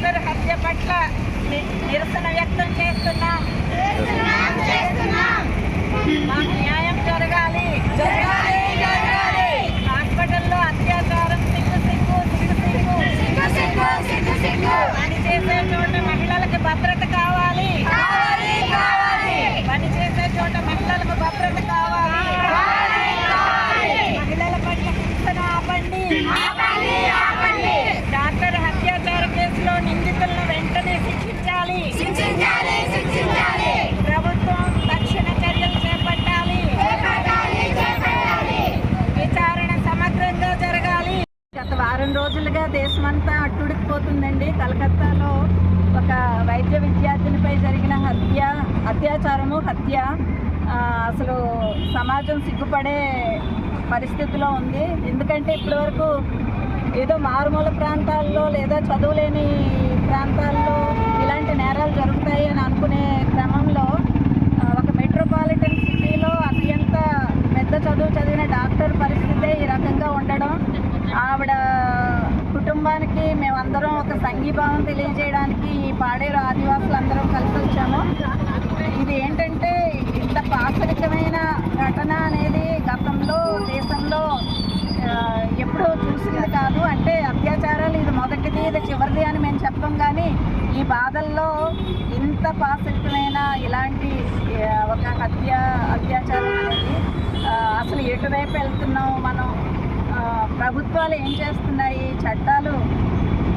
Doctor హత్య పట్ల నిరసన వ్యక్తం చేస్తున్నాం. మాకు న్యాయం జరగాలి. హాస్పిటల్లో అత్యాచారం సిగ్గు సిగ్గు సిగ్గు సిగ్గు. సిగ్గు సిగ్గు పని చేసే చోట మహిళలకు భద్రత కావాలి కావాలి పని చేసే చోట మహిళలకు భద్రత కావాలి మహిళల పట్ల హింసను ఆపండి ఆపండి ఆపండి డాక్టర్ హత్యాచార కేసులో నిందితులను వెంటనే శిక్షించాలి శిక్షించాలి శిక్షించాలి ప్రభుత్వం తక్షణ చర్యలు చేపట్టాలి చేపట్టాలి చేపట్టాలి విచారణ సమగ్రంగా జరగాలి గత వారం దేశమంతా అట్టుడికిపోతుందండి. కలకత్తాలో ఒక వైద్య విద్యార్థినిపై జరిగిన హత్య అత్యాచారము హత్య అసలు సమాజం సిగ్గుపడే పరిస్థితిలో ఉంది. ఎందుకంటే ఇప్పటివరకు ఏదో మారుమూల ప్రాంతాల్లో లేదా చదువులేని ప్రాంతాల్లో ఇలాంటి నేరాలు జరుగుతాయి అని అనుకునే క్రమంలో ఒక మెట్రోపాలిటన్ సిటీలో అత్యంత పెద్ద చదువు చదివిన డాక్టర్ పరిస్థితే ఈ రకంగా ఉండడం ఆవిడ కుటుంబానికి మేమందరం ఒక సంఘీభావం తెలియజేయడానికి ఈ పాడేరు ఆదివాసులందరం కలిసి వచ్చాము. ఇది ఏంటంటే ఇంత పాశవికమైన ఘటన అనేది గతంలో దేశంలో ఎప్పుడో ఎప్పుడూ చూసింది కాదు. అంటే అత్యాచారాలు ఇది మొదటిది ఇది చివరిది అని మేము చెప్పం కానీ ఈ బాధల్లో ఇంత పాశవికమైన ఇలాంటి ఒక హత్య అత్యాచారం అనేది అసలు ఎటువైపు వెళ్తున్నాము మనం? ప్రభుత్వాలు ఏం చేస్తున్నాయి? చట్టాలు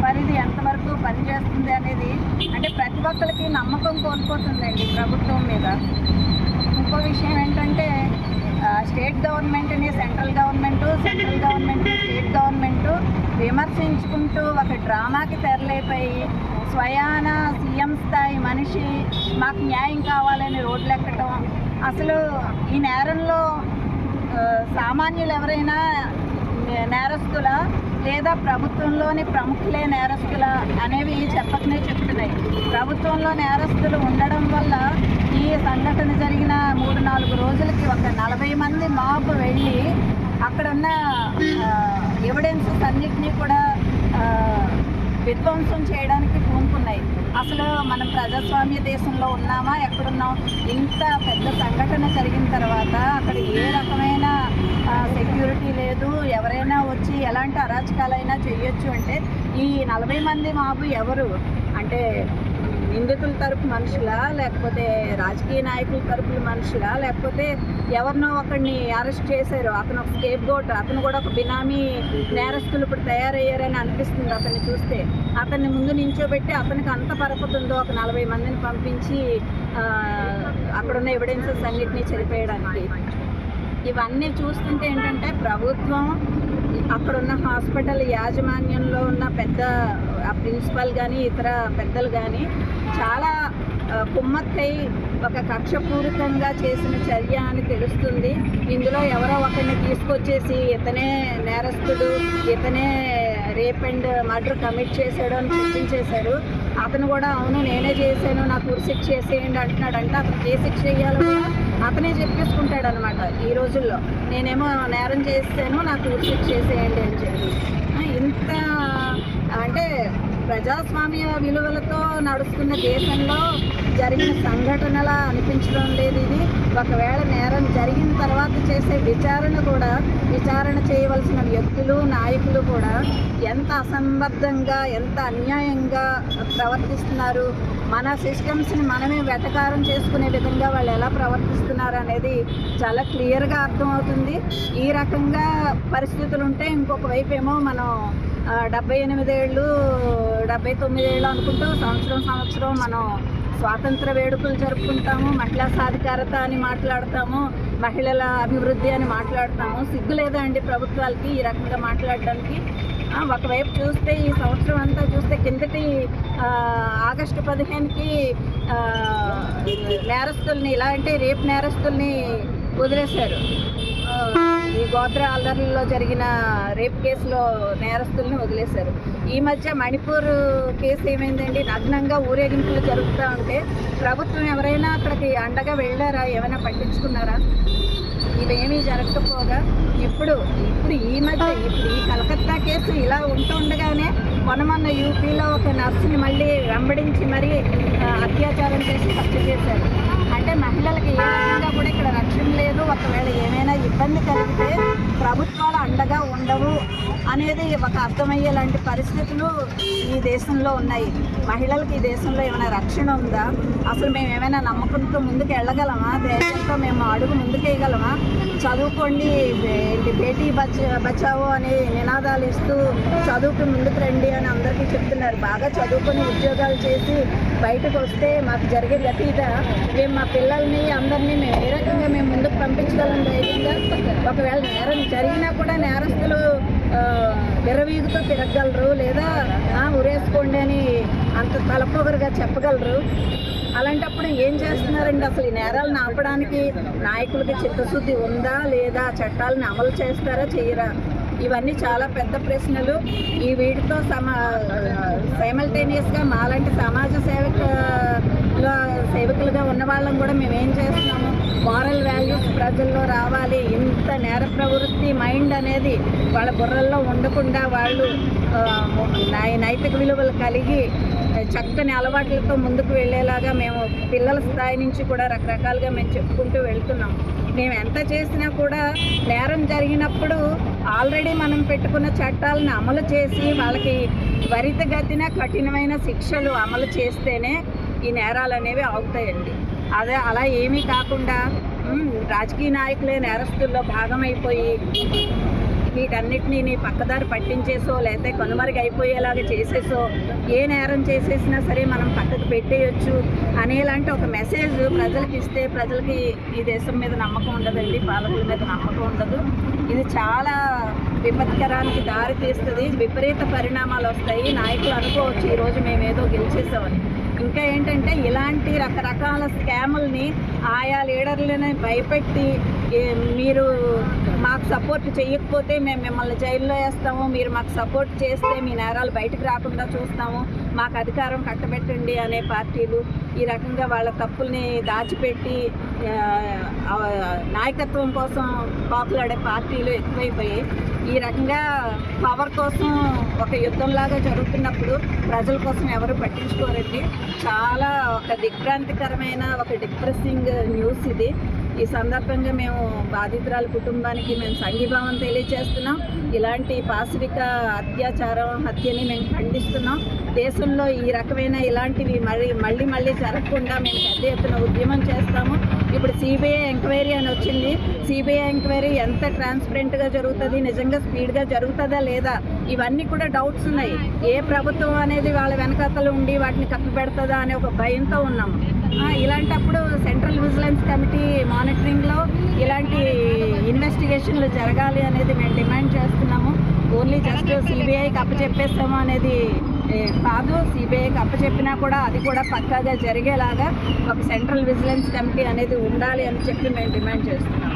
పరిధి ఎంతవరకు పనిచేస్తుంది అనేది అంటే ప్రతి ఒక్కరికి నమ్మకం కోల్పోతుందండి ప్రభుత్వం మీద. ఇంకో విషయం ఏంటంటే స్టేట్ గవర్నమెంట్ని central government central government state government విమర్శించుకుంటూ ఒక డ్రామాకి తెరలేపోయి స్వయాన సీఎం స్థాయి మనిషి మాకు న్యాయం కావాలని రోడ్లు ఎక్కడం అసలు ఈ నేరంలో సామాన్యులు ఎవరైనా నేరస్తుల లేదా ప్రభుత్వంలోని ప్రముఖులే నేరస్తుల అనేవి చెప్పకనే చెప్తున్నాయి. ప్రభుత్వంలో నేరస్తులు ఉండడం వల్ల ఈ సంఘటన జరిగిన మూడు నాలుగు రోజులకి ఒక నలభై మంది మాబ్ వెళ్ళి అక్కడున్న ఎవిడెన్సెస్ అన్నిటినీ కూడా విధ్వంసం చేయడానికి ఉన్నాయి. అసలు మనం ప్రజాస్వామ్య దేశంలో ఉన్నామా? ఎక్కడున్నాం? ఇంత పెద్ద సంఘటన జరిగిన తర్వాత అక్కడ ఏ రకమైన సెక్యూరిటీ లేదు. ఎవరైనా వచ్చి ఎలాంటి అరాచకాలైనా చేయొచ్చు అంటే ఈ నలభై మంది మాకు ఎవరు? అంటే నిందితుల తరపు మనుషులా లేకపోతే రాజకీయ నాయకుల తరపుల మనుషులా లేకపోతే ఎవరినో ఒకరిని అరెస్ట్ చేశారు అతను ఒక స్కేప్ గోట్ అతను కూడా ఒక బినామీ నేరస్తులు ఇప్పుడు తయారయ్యారని అనిపిస్తుంది అతన్ని చూస్తే. అతన్ని ముందు నించోబెట్టి అతనికి అంత పరపతుందో ఒక నలభై మందిని పంపించి అక్కడున్న ఎవిడెన్సెస్ అన్నిటినీ చెరిపేయడానికి. ఇవన్నీ చూస్తుంటే ఏంటంటే ప్రభుత్వం అక్కడున్న హాస్పిటల్ యాజమాన్యంలో ఉన్న పెద్ద ఆ ప్రిన్సిపల్ కానీ ఇతర పెద్దలు కానీ చాలా కుమ్మక్కై ఒక కక్షపూరితంగా చేసిన చర్య అని తెలుస్తుంది. ఇందులో ఎవరో ఒకరిని తీసుకొచ్చేసి ఇతనే నేరస్తుడు ఇతనే రేప్ అండ్ మర్డర్ కమిట్ చేశాడు అని చూపించేశారు అతను కూడా అవును నేనే చేశాను నాకు ఉరిశిక్ష చేసేయండి అంటున్నాడంటే అతను ఏ శిక్ష చేయాలో కూడా అతనే చెప్పేసుకుంటాడు అనమాట ఈ రోజుల్లో. నేనేమో నేరం చేస్తాను నాకు ఉరిశిక్ష చేసేయండి అని చెప్పి. ఇంత అంటే ప్రజాస్వామ్య విలువలతో నడుస్తున్న దేశంలో జరిగిన సంఘటనలా అనిపించడం లేదు ఇది. ఒకవేళ నేరం జరిగిన తర్వాత చేసే విచారణ కూడా విచారణ చేయవలసిన వ్యక్తులు నాయకులు కూడా ఎంత అసంబద్ధంగా ఎంత అన్యాయంగా ప్రవర్తిస్తున్నారు? మన సిస్టమ్స్ని మనమే వెటకారం చేసుకునే విధంగా వాళ్ళు ఎలా ప్రవర్తిస్తున్నారు అనేది చాలా క్లియర్గా అర్థమవుతుంది. ఈ రకంగా పరిస్థితులు ఉంటే ఇంకొక వైపు ఏమో మనం డెబ్బై ఎనిమిదేళ్ళు డెబ్బై తొమ్మిదేళ్ళు అనుకుంటూ సంవత్సరం సంవత్సరం మనం స్వాతంత్ర వేడుకలు జరుపుకుంటాము మహిళా సాధికారత అని మాట్లాడతాము మహిళల అభివృద్ధి అని మాట్లాడతాము. సిగ్గు లేదా అండి ప్రభుత్వాలకి ఈ రకంగా మాట్లాడడానికి. ఒకవైపు చూస్తే ఈ సంవత్సరం అంతా చూస్తే కిందటి ఆగస్టు పదిహేనుకి నేరస్తుల్ని ఇలా అంటే రేపు నేరస్తుల్ని వదిలేశారు. ఈ గోత్ర అల్లర్లలో జరిగిన రేప్ కేసులో నేరస్తుల్ని వదిలేశారు. ఈ మధ్య మణిపూర్ కేసు ఏమైందండి? నగ్నంగా ఊరేగింపులు జరుగుతూ ఉంటే ప్రభుత్వం ఎవరైనా అక్కడికి అండగా వెళ్ళారా? ఏమైనా పట్టించుకున్నారా? ఇవేమీ జరగకపోగా ఇప్పుడు ఇప్పుడు ఈ మధ్య ఇప్పుడు ఈ కలకత్తా కేసు ఇలా ఉంటుండగానే కొనమన్న యూపీలో ఒక నర్సుని మళ్ళీ వెంబడించి మరీ అత్యాచారం చేసి హత్య చేశారు అంటే మహిళలకి ఏ రకంగా కూడా ఇక్కడ రక్షణ లేదు ఒకవేళ ఏమైనా ఇబ్బంది కలిగితే ప్రభుత్వాలు అండగా ఉండవు అనేది ఒక అర్థమయ్యేలాంటి పరిస్థితులు ఈ దేశంలో ఉన్నాయి. మహిళలకు ఈ దేశంలో ఏమైనా రక్షణ ఉందా? అసలు మేము ఏమైనా నమ్మకంతో ముందుకు వెళ్ళగలమా? దేశంతో మేము అడుగు ముందుకు వేయగలమా? చదువుకోండి ఏంటి బేటీ బచ బచావో అనే నినాదాలు ఇస్తూ చదువుకు ముందుకు రండి అని అందరికీ చెప్తున్నారు. బాగా చదువుకొని ఉద్యోగాలు చేసి బయటకు వస్తే మాకు జరిగే గతీత మేము మా పిల్లల్ని అందరినీ మేము ఏ రకంగా ధైర్యంగా ఒకవేళ నేరం జరిగినా కూడా నేరస్తులు విరవీగుతో తిరగలరు తిరగగలరు లేదా ఉరేసుకోండి అని అంత తలపొగరుగా చెప్పగలరు. అలాంటప్పుడు ఏం చేస్తున్నారండి? అసలు ఈ నేరాలను ఆపడానికి నాయకులకి చిత్తశుద్ధి ఉందా? లేదా చట్టాలను అమలు చేస్తారా? చేయరా? ఇవన్నీ చాలా పెద్ద ప్రశ్నలు. ఈ వీటితో సమా సైమల్టేనియస్గా మాలాంటి సమాజ సేవక సేవకులుగా ఉన్న వాళ్ళం కూడా మేము ఏం చేస్తున్నాము? మారల్ వాల్యూస్ ప్రజల్లో రావాలి. ఇంత నేర ప్రవృత్తి మైండ్ అనేది వాళ్ళ బుర్రల్లో ఉండకుండా వాళ్ళు నైతిక విలువలు కలిగి చక్కని అలవాట్లతో ముందుకు వెళ్ళేలాగా మేము పిల్లల స్థాయి నుంచి కూడా రకరకాలుగా మేము చెప్పుకుంటూ వెళ్తున్నాం. మేము ఎంత చేసినా కూడా నేరం జరిగినప్పుడు ఆల్రెడీ మనం పెట్టుకున్న చట్టాలను అమలు చేసి వాళ్ళకి త్వరితగతిన కఠినమైన శిక్షలు అమలు చేస్తేనే ఈ నేరాలు అనేవి ఆగుతాయండి. అదే అలా ఏమీ కాకుండా రాజకీయ నాయకులే నేరస్తుల్లో భాగమైపోయి వీటన్నిటినీ నీ పక్కదారి పట్టించేసో లేకపోతే కనుమరుగు అయిపోయేలాగా చేసేసో ఏ నేరం చేసేసినా సరే మనం పక్కకు పెట్టేయచ్చు అనేలాంటి ఒక మెసేజ్ ప్రజలకు ఇస్తే ప్రజలకి ఈ దేశం మీద నమ్మకం ఉండదండి పాలకుల మీద నమ్మకం ఉండదు. ఇది చాలా విపత్కరానికి దారి తీస్తుంది. విపరీత పరిణామాలు వస్తాయి. నాయకులు అనుకోవచ్చు ఈరోజు మేము ఏదో గెలిచేసామని ఇంకా ఏంటంటే ఇలాంటి రకరకాల స్కాముల్ని ఆయా లీడర్లని భయపెట్టి మీరు మాకు సపోర్ట్ చేయకపోతే మేము మిమ్మల్ని జైల్లో వేస్తాము. మీరు మాకు సపోర్ట్ చేస్తే మీ నేరాలు బయటకు రాకుండా చూస్తాము. మాకు అధికారం కట్టబెట్టండి అనే పార్టీలు ఈ రకంగా వాళ్ళ తప్పుల్ని దాచిపెట్టి నాయకత్వం కోసం పాపులాడే పార్టీలు ఎక్కువైపోయాయి. ఈ రకంగా పవర్ కోసం ఒక యుద్ధంలాగా జరుగుతున్నప్పుడు ప్రజల కోసం ఎవరు పట్టించుకోరండి. చాలా ఒక దిగ్భ్రాంతికరమైన ఒక డిప్రెసింగ్ న్యూస్ ఇది. ఈ సందర్భంగా మేము బాధితురాల కుటుంబానికి మేము సంఘీభావం తెలియజేస్తున్నాం. ఇలాంటి పాశవిక అత్యాచారం హత్యని మేము ఖండిస్తున్నాం. దేశంలో ఈ రకమైన ఇలాంటివి మళ్ళీ మళ్ళీ మళ్ళీ జరగకుండా మేము పెద్ద ఎత్తున ఉద్యమం చేస్తాము. ఇప్పుడు సిబిఐ ఎంక్వైరీ అని వచ్చింది. సిబిఐ ఎంక్వైరీ ఎంత ట్రాన్స్పరెంట్గా జరుగుతుంది నిజంగా స్పీడ్గా జరుగుతుందా లేదా ఇవన్నీ కూడా డౌట్స్ ఉన్నాయి. ఏ ప్రభుత్వం అనేది వాళ్ళ వెనకాతలు ఉండి వాటిని కప్పు పెడుతుందా అనే ఒక భయంతో ఉన్నాము. ఇలాంటప్పుడు సెంట్రల్ విజిలెన్స్ కమిటీ మానిటరింగ్లో ఇలాంటి ఇన్వెస్టిగేషన్లు జరగాలి అనేది మేము డిమాండ్ చేస్తున్నాము. ఓన్లీ జస్ట్ సిబిఐకి అప్పచెప్పేస్తాము అనేది కాదు. సిబిఐకి అప్పచెప్పినా కూడా అది కూడా పక్కాగా జరిగేలాగా ఒక సెంట్రల్ విజిలెన్స్ కమిటీ అనేది ఉండాలి అని చెప్పి మేము డిమాండ్ చేస్తున్నాము.